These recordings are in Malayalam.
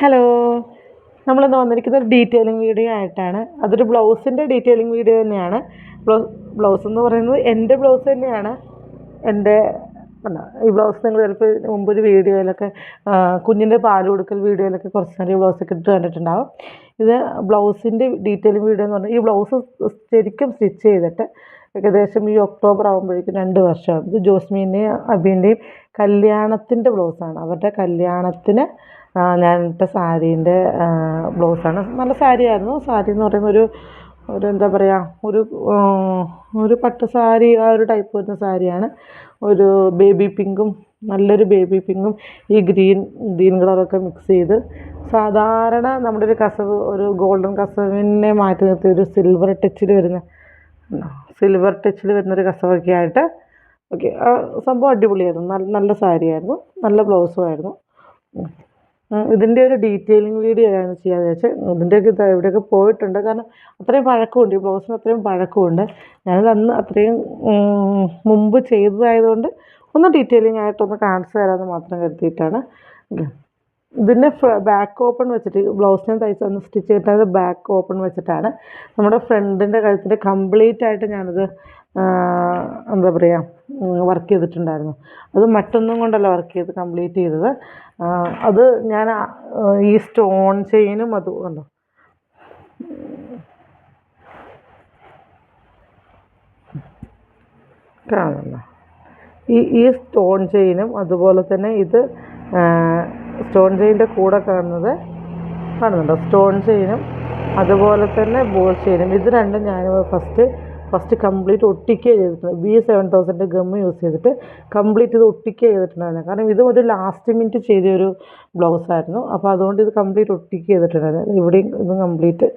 ഹലോ നമ്മളിന്ന് വന്നിരിക്കുന്നത് ഒരു ഡീറ്റെയിലിംഗ് വീഡിയോ ആയിട്ടാണ്. അതൊരു ബ്ലൗസിന്റെ ഡീറ്റെയിലിംഗ് വീഡിയോ തന്നെയാണ്. ബ്ലൗസ് എന്ന് പറയുന്നത് എന്റെ ബ്ലൗസ് തന്നെയാണ്. എന്റെ ഈ ബ്ലൗസ് നിങ്ങൾ ചിലപ്പോൾ മുമ്പ് ഒരു വീഡിയോയിലൊക്കെ കുഞ്ഞിന്റെ പാൽ കൊടുക്കൽ വീഡിയോയിലൊക്കെ കുറച്ച് നേരം ബ്ലൗസൊക്കെ ഇട്ട് കണ്ടിട്ടുണ്ടാവും. ഇത് ബ്ലൗസിന്റെ ഡീറ്റെയിലിംഗ് വീഡിയോ എന്ന് പറഞ്ഞാൽ ഈ ബ്ലൗസ് ശരിക്കും സ്റ്റിച്ച് ചെയ്തിട്ട് ഏകദേശം ഈ ഒക്ടോബർ ആകുമ്പോഴേക്കും രണ്ട് വർഷമാകും ഇത് ജോസ്മീന്റെയും അബീന്റെയും കല്യാണത്തിന്റെ ബ്ലൗസാണ്. അവരുടെ കല്യാണത്തിന് ഞാൻ ഇട്ട സാരീന്റെ ബ്ലൗസാണ്. നല്ല സാരി ആയിരുന്നു സാരി എന്ന് പറയുന്ന ഒരു ഒരു എന്താ പറയുക ഒരു ഒരു പട്ട് സാരി ആ ഒരു ടൈപ്പ് വരുന്ന സാരിയാണ്. ഒരു ബേബി പിങ്കും നല്ലൊരു ബേബി പിങ്കും ഈ ഗ്രീൻ ഗ്രീൻ കളറൊക്കെ മിക്സ് ചെയ്ത് സാധാരണ നമ്മുടെ ഒരു കസവ് ഒരു ഗോൾഡൻ കസവിനെ മാറ്റി നിർത്തി ഒരു സിൽവർ ടച്ചിൽ വരുന്ന സിൽവർ ടച്ചിൽ വരുന്നൊരു കസവൊക്കെ ആയിട്ട് ഓക്കെ സംഭവം അടിപൊളിയായിരുന്നു. നല്ല നല്ല സാരിയായിരുന്നു. നല്ല ബ്ലൗസും ആയിരുന്നു. ഇതിന്റെ ഒരു ഡീറ്റെയിലിംഗ് വീഡിയോ ആണ് ചെയ്യാമെന്ന് വെച്ചാൽ ഇതിന്റെയൊക്കെ ഇത് എവിടെയൊക്കെ പോയിട്ടുണ്ട്. കാരണം അത്രയും പഴക്കമുണ്ട്. ഈ ബ്ലൗസിന് അത്രയും പഴക്കമുണ്ട്. ഞാനത് അന്ന് അത്രയും മുമ്പ് ചെയ്തതായതുകൊണ്ട് ഒന്ന് ഡീറ്റെയിലിംഗ് ആയിട്ടൊന്ന് കാണിച്ചു തരാമെന്ന് മാത്രം കരുതിയിട്ടാണ്. ഇതിന്റെ ബാക്ക് ഓപ്പൺ വെച്ചിട്ട് ബ്ലൗസിന് തയ്ച്ച് ഒന്ന് സ്റ്റിച്ച് ചെയ്തിട്ട് ബാക്ക് ഓപ്പൺ വെച്ചിട്ടാണ്. നമ്മുടെ ഫ്രണ്ടിന്റെ കഴുത്തിന്റെ കംപ്ലീറ്റ് ആയിട്ട് ഞാനത് എന്താ പറയുക വർക്ക് ചെയ്തിട്ടുണ്ടായിരുന്നു. അത് മറ്റൊന്നും കൊണ്ടല്ല വർക്ക് ചെയ്ത് കംപ്ലീറ്റ് ചെയ്തത്. അത് ഞാൻ ഈ സ്റ്റോൺ ചെയിനും അത് കണ്ടോ? കാണുന്നുണ്ടോ? ഈ ഈ സ്റ്റോൺ ചെയിനും അതുപോലെ തന്നെ ഇത് സ്റ്റോൺ ചെയിന്റെ കൂടെ കാണുന്നത് കാണുന്നുണ്ടോ? സ്റ്റോൺ ചെയിനും അതുപോലെ തന്നെ ബോൾ ചെയിനും. ഇത് രണ്ടും ഞാൻ ഫസ്റ്റ് ഫസ്റ്റ് കംപ്ലീറ്റ് ഒട്ടിക്കുക ചെയ്തിട്ടുണ്ട് B seven thousand gum use ചെയ്തിട്ട് കംപ്ലീറ്റ് ഇത് ഒട്ടിക്കുക ചെയ്തിട്ടുണ്ടായിരുന്നു കാരണം ഇത് ഒരു ലാസ്റ്റ് മിനിറ്റ് ചെയ്ത ഒരു ബ്ലൗസായിരുന്നു അപ്പോൾ അതുകൊണ്ട് ഇത് കംപ്ലീറ്റ് ഒട്ടിക്കുക ചെയ്തിട്ടുണ്ടായിരുന്നു ഇവിടെയും ഇത് കംപ്ലീറ്റ്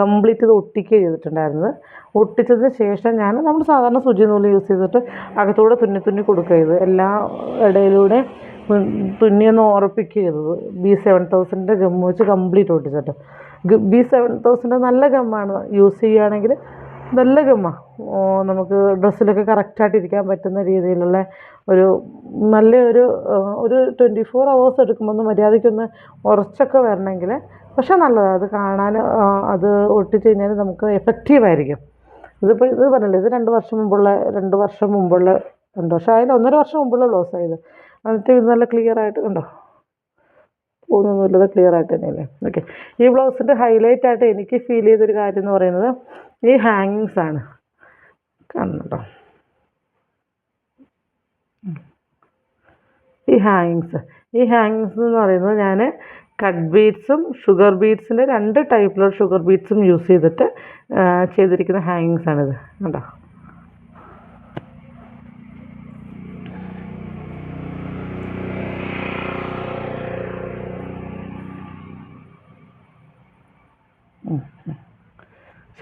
കംപ്ലീറ്റ് ഇത് ഒട്ടിക്കുക ചെയ്തിട്ടുണ്ടായിരുന്നത്. ഒട്ടിച്ചതിന് ശേഷം ഞാൻ നമ്മൾ സാധാരണ സുചി നൂൽ യൂസ് ചെയ്തിട്ട് അകത്തൂടെ തുന്നി തുന്നി കൊടുക്കുക ചെയ്ത് എല്ലാ ഇടയിലൂടെ തുന്നിയൊന്ന് ഉറപ്പിക്കുക ചെയ്തത് ബി സെവൻ തൗസൻഡിന്റെ ഗം വെച്ച് കംപ്ലീറ്റ് ഒട്ടിച്ചിട്ട്. ബി സെവൻ തൗസൻഡ് നല്ല ഗമ്മാണ്. യൂസ് ചെയ്യുകയാണെങ്കിൽ നല്ല ഗമ്മ. നമുക്ക് ഡ്രസ്സിലൊക്കെ കറക്റ്റായിട്ട് ഇരിക്കാൻ പറ്റുന്ന രീതിയിലുള്ള ഒരു നല്ല ഒരു ഒരു ട്വന്റി ഫോർ അവേഴ്സ് എടുക്കുമ്പോൾ ഒന്ന് മര്യാദയ്ക്കൊന്ന് ഉറച്ചൊക്കെ വരണമെങ്കിൽ പക്ഷേ നല്ലതാണ് അത് കാണാൻ അത് ഒട്ടിച്ച് കഴിഞ്ഞാൽ നമുക്ക് എഫക്റ്റീവായിരിക്കും. ഇതിപ്പോൾ ഇത് പറഞ്ഞില്ലേ ഇത് രണ്ട് വർഷം മുമ്പുള്ള രണ്ട് വർഷം മുമ്പുള്ള രണ്ട് വർഷം ഒന്നര വർഷം മുമ്പുള്ള ബ്ലൗസാണ് ഇത്. എന്നിട്ട് ഇത് നല്ല ക്ലിയർ ആയിട്ട് കണ്ടോ? പോകുന്നൊന്നുമില്ലാതെ ക്ലിയർ ആയിട്ട് തന്നെയല്ലേ? ഓക്കെ ഈ ബ്ലൗസിന്റെ ഹൈലൈറ്റ് ആയിട്ട് എനിക്ക് ഫീൽ ചെയ്തൊരു കാര്യം എന്ന് പറയുന്നത് ഈ ഹാങ്ങിങ്സ് ആണ്. കാണുന്നുണ്ടോ ഈ ഹാങ്ങിങ്സ് ഈ ഹാങ്ങിങ്സ് എന്ന് പറയുന്നത് ഞാൻ കട്ട് ബീഡ്സും ഷുഗർ ബീഡ്സിന്റെ രണ്ട് ടൈപ്പിലുള്ള ഷുഗർ ബീഡ്സും യൂസ് ചെയ്തിട്ട് ചെയ്തിരിക്കുന്ന ഹാങ്ങിങ്സ് ആണിത്. കണ്ടോ?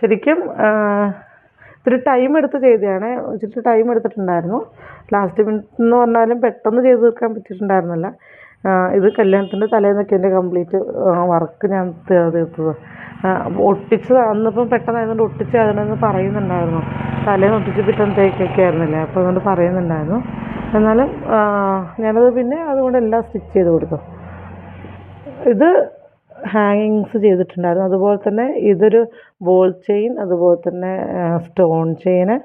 ശരിക്കും ഇത്തിരി ടൈം എടുത്ത് ചെയ്തതാണ്. ഇച്ചിരി ടൈം എടുത്തിട്ടുണ്ടായിരുന്നു. ലാസ്റ്റ് മിനിറ്റ് എന്ന് പറഞ്ഞാലും പെട്ടെന്ന് ചെയ്ത് തീർക്കാൻ പറ്റിയിട്ടുണ്ടായിരുന്നില്ല. ഇത് കല്യാണത്തിന്റെ തലേന്നൊക്കെ എന്റെ കംപ്ലീറ്റ് വർക്ക് ഞാൻ തീർത്തത്. ഒട്ടിച്ച് അന്നിപ്പം പെട്ടെന്നായതുകൊണ്ട് ഒട്ടിച്ച് അതിനൊന്ന് പറയുന്നുണ്ടായിരുന്നു. തലേന്ന് ഒട്ടിച്ച് പിറ്റത്തേക്കൊക്കെ ആയിരുന്നില്ലേ? അപ്പോൾ അതുകൊണ്ട് പറയുന്നുണ്ടായിരുന്നു. എന്നാലും ഞാനത് പിന്നെ അതുകൊണ്ട് എല്ലാം സ്റ്റിച്ച് ചെയ്ത് കൊടുത്തു. ഇത് ഹാങ്ങിങ്സ് ചെയ്തിട്ടുണ്ടായിരുന്നു. അതുപോലെ തന്നെ ഇതൊരു ബോൾ ചെയിൻ അതുപോലെ തന്നെ സ്റ്റോൺ ചെയിന്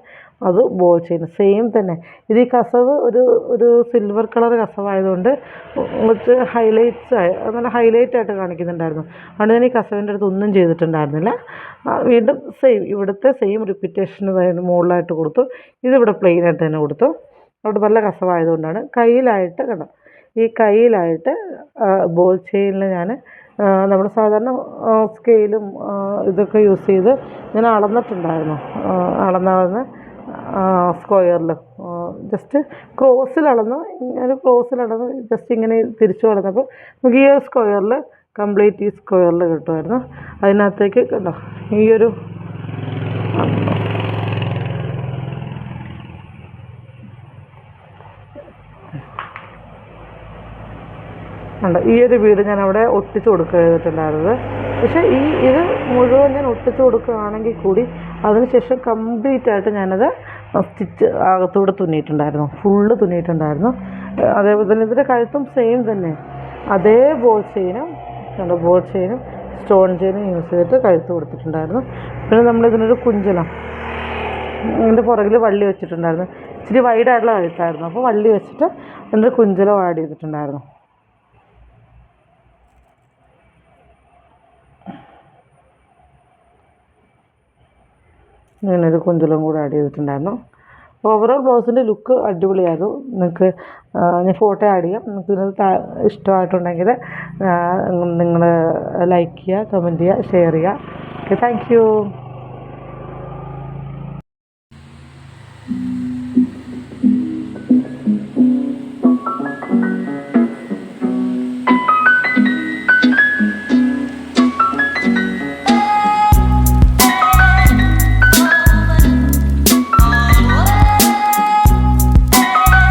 അത് ബോൾ ചെയിൻ സെയിം തന്നെ. ഇത് ഈ കസവ് ഒരു ഒരു സിൽവർ കളർ കസവായതുകൊണ്ട് കുറച്ച് ഹൈലൈറ്റ്സ് ആയി നല്ല ഹൈലൈറ്റ് ആയിട്ട് കാണിക്കുന്നുണ്ടായിരുന്നു. അതുകൊണ്ട് ഞാൻ ഈ കസവിന്റെ അടുത്ത് ഒന്നും ചെയ്തിട്ടുണ്ടായിരുന്നില്ല. വീണ്ടും സെയിം ഇവിടുത്തെ സെയിം റിപ്പീറ്റേഷൻ മുകളിലായിട്ട് കൊടുത്തു. ഇതിവിടെ പ്ലെയിൻ ആയിട്ട് തന്നെ കൊടുത്തു. അവിടെ നല്ല കസവായതുകൊണ്ടാണ്. കയ്യിലായിട്ട് കണ്ടോ? ഈ കയ്യിലായിട്ട് ബോൾ ചെയിനിൽ ഞാൻ നമ്മൾ സാധാരണ സ്കെയിലും ഇതൊക്കെ യൂസ് ചെയ്ത് ഞാൻ അളന്നിട്ടുണ്ടായിരുന്നു. അളന്ന് അളന്ന് സ്ക്വയറിൽ ജസ്റ്റ് ഇങ്ങനെ ക്രോസിൽ അളന്ന്. ജസ്റ്റ് ഇങ്ങനെ തിരിച്ചു അളന്നപ്പോൾ നമുക്ക് ഈ സ്ക്വയറിൽ കംപ്ലീറ്റ് ഈ സ്ക്വയറിൽ കിട്ടുമായിരുന്നു. അതിനകത്തേക്ക് കണ്ടോ ഈ ഒരു ഉണ്ട്. ഈ ഒരു വീട് ഞാൻ അവിടെ ഒട്ടിച്ചു കൊടുക്കുക ചെയ്തിട്ടുണ്ടായിരുന്നത് പക്ഷേ ഈ ഇത് മുഴുവൻ ഞാൻ ഒട്ടിച്ചു കൊടുക്കുകയാണെങ്കിൽ കൂടി അതിനുശേഷം കംപ്ലീറ്റ് ആയിട്ട് ഞാനത് സ്റ്റിച്ച് അകത്തൂടെ തുന്നിയിട്ടുണ്ടായിരുന്നു. ഫുള്ള് തുന്നിയിട്ടുണ്ടായിരുന്നു. അതേപോലെ തന്നെ ഇതിന്റെ കഴുത്തും സെയിം തന്നെ. അതേ ബോൾ ചെയിനും നമ്മുടെ ബോൾ ചെയിനും സ്റ്റോൺ ചെയിനും യൂസ് ചെയ്തിട്ട് കഴുത്ത് കൊടുത്തിട്ടുണ്ടായിരുന്നു. പിന്നെ നമ്മൾ ഇതിനൊരു കുഞ്ചലം. ഇതിന്റെ പുറകിൽ വള്ളി വെച്ചിട്ടുണ്ടായിരുന്നു. ഇച്ചിരി വൈഡായിട്ടുള്ള കഴുത്തായിരുന്നു. അപ്പോൾ വള്ളി വെച്ചിട്ട് അതിന്റെ കുഞ്ചലം ആഡ് ചെയ്തിട്ടുണ്ടായിരുന്നു. ഇങ്ങനൊരു കുഞ്ചലും കൂടെ ആഡ് ചെയ്തിട്ടുണ്ടായിരുന്നു. ഓവറോൾ ബ്ലൗസിന്റെ ലുക്ക് അടിപൊളിയായിരുന്നു. നിങ്ങൾക്ക് ഞാൻ ഫോട്ടോ ആഡ് ചെയ്യാം. നിങ്ങൾക്ക് ഇതിനകത്ത് താ- ഇഷ്ടമായിട്ടുണ്ടെങ്കിൽ നിങ്ങൾ ലൈക്ക് ചെയ്യുക കമന്റ് ചെയ്യുക ഷെയർ ചെയ്യുക. Okay thank